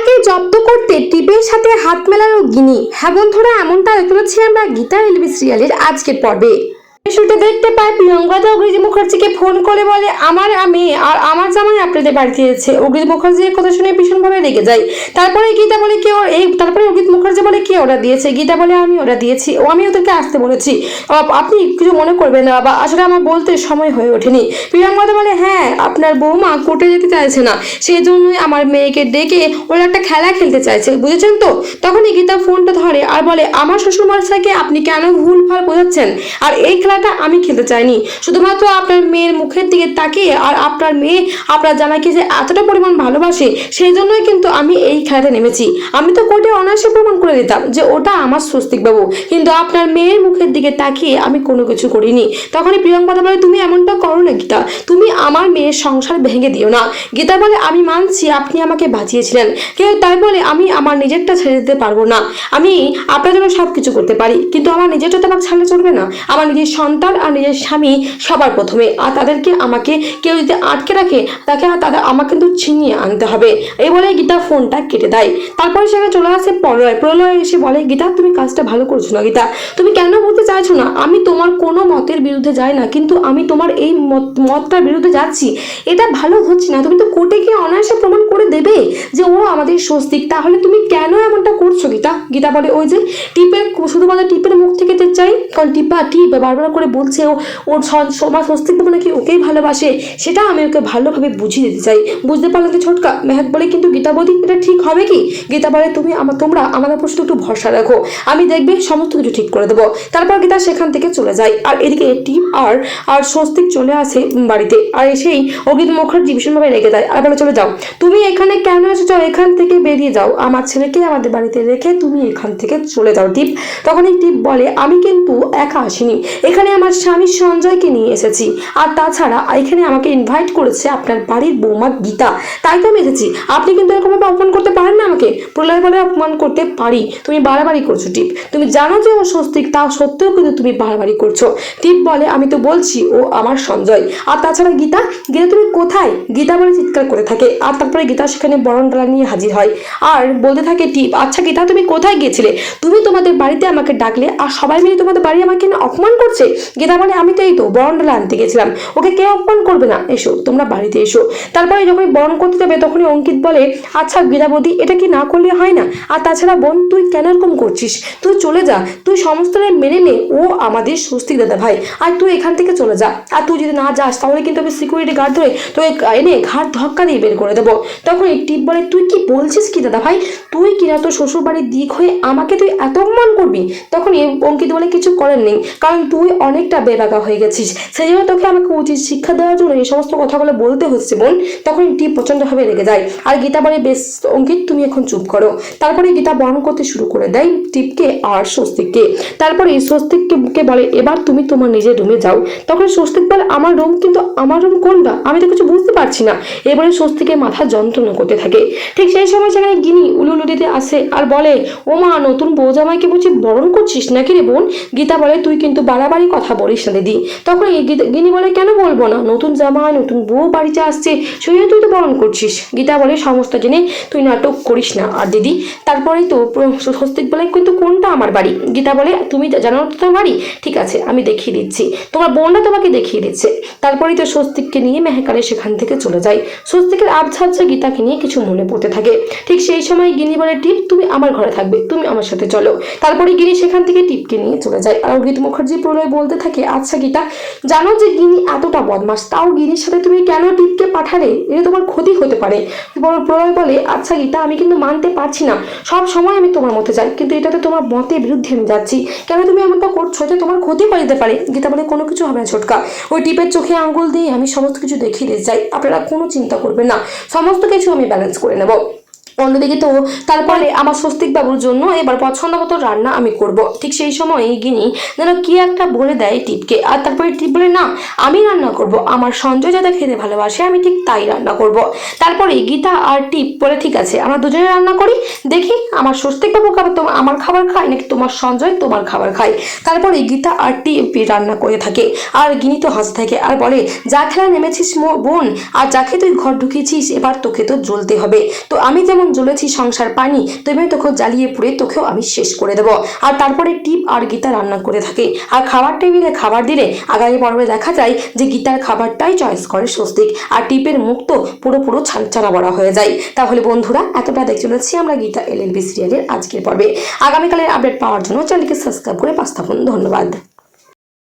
গীতাকে জব্দ করতে টিপের সাথে হাত মেলানো গিনি। হ্যাঁ বন্ধুরা এমনটা দেখতে পাচ্ছি আমরা গীতা এলবি সিরিয়ালের আজকের পর্বে। শুটে দেখতে পাই প্রিয়ঙ্কা অগ্রিজি মুখার্জিকে ফোন করে বলে, আমার মেয়ে আর আমার জামাই আপনাদের বাড়িতে এসেছে। অগ্রিজ মুখার্জি এর কথা শুনে ভীষণভাবে রেগে যায়। তারপরে গীতা বলে, কে ওর- এই, তারপরে অগ্রিজ মুখার্জি বলে, কে অর্ডার দিয়েছে? গীতা বলে, আমি অর্ডার দিয়েছি। ও, আমি ওদেরকে আসতে বলেছি। আপনি কিছু মনে করবেন না বাবা। আসলে আমার বলতে সময় হয়ে ওঠেনি। প্রিয়ঙ্কা বলে হ্যাঁ আপনার বৌমা কোর্টে যেতে চাইছে না। সেই জন্যই আমার মেয়েকে ডেকে ওরা একটা খেলা খেলতে চাইছে, বুঝেছেন তো? তখনই গীতা ফোনটা ধরে আর বলে, আমার শ্বশুর মশাইকে আপনি কেন ভুল ভালো বোঝাচ্ছেন? আর এই খেলাটা আমি খেলতে চাইনি। শুধুমাত্র আপনার মেয়ের মুখের দিকে তাকিয়ে আর আপনার মেয়ে, আপনার জামাইকে যে এতটা পরিমাণ ভালোবাসে, সেই জন্যই কিন্তু আমি এই খেলাতে নেমেছি। আমি তো কোর্টে অনায়াসে প্রমাণ করে দিতাম যে ওটা আমার স্বস্তিক বাবু কিন্তু আপনার মেয়ের মুখের দিকে তাকিয়ে আমি কোনো কিছু করিনি। তখনই প্রিয়ঙ্কা বলে, তুমি এমনটা করো না গীতা। তুমি আমার মেয়ের সংসার ভেঙে দিও না। গীতা বলে, আমি মানছি আপনি আমাকে বাঁচিয়েছিলেন। কেউ তাই বলে, আমি আমার নিজেরটা ছেড়ে দিতে পারব না। আমি আপনার জন্য সব কিছু করতে পারি। কিন্তু আমার নিজেরটা তো আমাকে ছাড়লে চলবে না। আমার নিজের সন্তান আর নিজের স্বামী সবার প্রথমে। আর তাদেরকে আমাকে কেউ যদি আটকে রাখে, তাকে তাদের আমাকে কিন্তু ছিনিয়ে আনতে হবে। এই বলে গীতা ফোনটা কেটে দেয়। তারপরে সেখানে চলে আসে প্রলয়। প্রলয় এসে বলে, গীতা, তুমি কাজটা ভালো করছ না গীতা? তুমি কেন বলতে চাইছো না? আমি তোমার কোনো মতের বিরুদ্ধে যাই না, কিন্তু আমি তোমার এই মত, মতটার বিরুদ্ধে যাচ্ছি। এটা ভালো হচ্ছে না। তুমি তো কোর্টে গিয়ে অনায়াসে প্রমাণ করে দেবে যে ও আমাদের স্বস্তিক। তাহলে তুমি কেন এমনটা করছ গীতা? গীতা বলে, ওই যে টিপের, শুধুমাত্র টিপের মুখ থেকে চাই, কারণ টিপা, টিপ, বারবার করে বলছে ও ওর স- সবার স্বস্তিক দেবো নাকি ওকেই ভালোবাসে? সেটা আমি ওকে ভালোভাবে বুঝিয়ে দিতে চাই। বুঝতে পারলাম তো ছোটকা, মেহাক বলে, কিন্তু গীতা বৌদি, এটা ঠিক হবে কি? গীতা বলে, তুমি আমার তোমরা আমাদের উপর একটু ভরসা রাখো। আমি দেখবে সমস্ত কিছু ঠিক করে দেবো। তারপর গীতা সেখান থেকে চলে যায়। আর এদিকে টিপ আর আর স্বস্তিক চলে আসে বাড়িতে। আর এসেই অগিত মুখার্জি ভীষণভাবে রেগে যায়। আর বলে, চলে যাও। তুমি এখানে কেন এসেছ? এখান থেকে বেরিয়ে যাও। আমার ছেলেকে আমাদের বাড়িতে রেখে তুমি এখান থেকে চলে যাও টিপ তখন এই টিপ বলে, আমি কিন্তু একা আসিনি। এখানে আমার স্বামী সঞ্জয়কে নিয়ে এসেছি। আর তাছাড়া এখানে আমাকে ইনভাইট করেছে আপনার বাড়ির বৌমা গীতা। তাই তো আমি এসেছি। আপনি কিন্তু এরকমভাবে অপমান করতে পারেন না আমাকে। প্রলয় বলে অপমান করতে পারি। তুমি বাড়াবাড়ি করছ, টিপ। তুমি জানো যে ও স্বস্তিক তাও সত্ত্বেও কিন্তু তুমি বাড়াবাড়ি করছ। টিপ বলে, আমি তো বলছি, ও আমার সঞ্জয়। আর তাছাড়া গীতা গীতা তুমি কোথায়? গীতা বলে চিৎকার করে থাকে। আর তারপরে গীতা সেখানে বরণ ডালা নিয়ে হাজির হয়। আর বলতে থাকে, টিপ আচ্ছা গীতা, তুমি কোথায় গিয়েছিলে? তুমি তোমাদের বাড়িতে আমাকে ডাকলে, আর সবাই মিলে তোমাদের বাড়ি আমাকে অপমান করছে? গীতা বলে আমি তো এই তো বরণ ডালা আনতে গেছিলাম। ওকে কেউ অপমান করবে না? এসো, তোমরা বাড়িতে এসো। তারপরে যখন বরণ করতে যাবে, তখনই অঙ্কিত বলে আচ্ছা গীতাবতী, এটা কি না করলে হয় না? আর তাছাড়া বোন, তুই কেন এরকম করছিস? তুই চলে যা, তুই সমস্তটাই মেনে নে, ও আমাদের স্বস্তি দাদা ভাই। আর তুই এখান থেকে চলে যা। আর তুই যদি না যাস, তাহলে কিন্তু আমি সিকিউরিটি গার্ড ধরে তোকে এনে ঘাট ধক্কা দিয়ে বের করে দেবো। তখন এই টিপ বলে, তুই কি বলছিস কি দাদা ভাই? তুই কিনা তোর শ্বশুর বাড়ির দিক হয়ে আমাকে তুই এত অপমান করবি? তখন এই অঙ্কিত বলে, কিছু করার নেই। কারণ তুই অনেকটা বেবাগা হয়ে গেছিস। সেই জন্য তোকে আমাকে উচিত শিক্ষা দেওয়ার জন্য এই সমস্ত কথাগুলো বলতে হচ্ছে বোন। তখন টিপ প্রচণ্ডভাবে রেগে যায়। আর গীতা বলে, বেশ অঙ্কিত, তুমি এখন চুপ করো। তারপরে গীতা বরণ করতে শুরু করে দেয় টিপকে আর স্বস্তিককে। তারপরে স্বস্তিককে বলে, এবার তুমি তোমার নিজের রুমে যাও। তখন স্বস্তিক বলে, আমার রুম কিন্তু, আমার রুম কোনটা আমি তো কিছু বুঝতে পারছি না। এবারে স্বস্তিকের মাথা যন্ত্রণা করতে থাকে। ঠিক সেই সময় সেখানে গিনি উলুলু দিতে আসে আর বলে ও মা নতুন বউ জামাইকে বুঝি বরণ করছিস নাকি রে বোন? গীতা বলে, তুই কিন্তু বাড়াবাড়ি কথা বলিস না দিদি। তখন গিনি বলে, কেন বলব না? নতুন জামাই নতুন বউ বাড়িতে আসছে। সেই তুই তো বরণ করছিস। গীতা বলে, সমস্ত জেনে তুই নাটক করিস না। আর দিদি, তারপরেই তো স্বস্তিক বলে, কিন্তু কোনটা আমার বাড়ি? গীতা বলে, তুমি জানো তো বাড়ি? ঠিক আছে, আমি দেখিয়ে দিচ্ছি। তোমার বোনটা তোমাকে দেখিয়ে দিচ্ছে। তারপরেই তো স্বস্তিককে নিয়ে মেহকালে সেখান থেকে চলে যায়। স্বস্তিকের আবছাবছা গীতাকে নিয়ে কিছু মনে পড়তে থাকে। ঠিক সেই সময় গিনি বলে, টিপ, তুমি আমার ঘরে থাকবে। তুমি আমার সাথে চলো। তারপরে গিনি সেখান থেকে টিপকে নিয়ে চলে যায়। আর গীত মুখার্জি প্রলয় বলতে থাকে আচ্ছা গীতা, জানো যে গিনি এতটা বদমাস তাও গিনির সাথে তুমি কেন টিপকে পাঠালে? এটা তোমার ক্ষতি হতে পারে। প্রলয় বলে আচ্ছা গীতা, আমি কিন্তু মানতে পারছি না। সব সময় আমি তোমার মতে যাই, কিন্তু এটাতে তোমার মতের বিরুদ্ধে আমি যাচ্ছি। কেন তুমি এমনটা করছ? যে তোমার ক্ষতি হয়ে যেতে পারে। গীতা বলে, কোনো কিছু হবে না, ছোটকা। ওই টিপের চোখে আঙ্গুল দিয়ে আমি সমস্ত কিছু দেখিয়ে দিতে চাই। আপনারা কোনো চিন্তা করবেন না। সমস্ত কিছু আমি ব্যালেন্স করে নেব। অন্যদিকে তো তারপরে আমার স্বস্তিক বাবুর জন্য এবার পছন্দ মতো রান্না আমি করব। ঠিক সেই সময় গিনি যেন কি একটা বলে দেয় টিপকে। আর তারপরে টিপ বলে, না, আমি রান্না করব। আমার সঞ্জয় যাতে খেতে ভালোবাসে, আমি ঠিক তাই রান্না করব। তারপরে গীতা আর টিপ বলে, ঠিক আছে, আমরা দুজনে রান্না করি। দেখি, আমার স্বস্তিক বাবু খাবার তোমার আমার খাবার খায় নাকি তোমার সঞ্জয় তোমার খাবার খায়? তারপরে গীতা আর টিপ রান্না করে থাকে। আর গিনি তো হাসতে থাকে আর বলে, যা খেলা নেমেছিস বোন, আর যাকে তুই ঘর ঢুকিয়েছিস, এবার তোকে তো জ্বলতে হবে। তো আমি যেমন জ্বলেছি সংসার পানি তুমি তোকে জ্বালিয়ে পুড়ে তোকেও আমি শেষ করে দেবো। আর তারপরে টিপ আর গীতা রান্না করে থাকে। আর খাবার টেবিলে খাবার দিলে আগামী পর্বে দেখা যায় যে গীতার খাবারটাই চয়েস করে স্বস্তিক, আর টিপের মুখ তো পুরো পুরো ছানচানা বড়া হয়ে যায়। তাহলে বন্ধুরা, এতটা দেখে চলেছি আমরা গীতা এল এল বি সিরিয়ালের আজকের পর্বে। আগামীকালের আপডেট পাওয়ার জন্য চ্যানেলকে সাবস্ক্রাইব করে থাকুন ধন্যবাদ।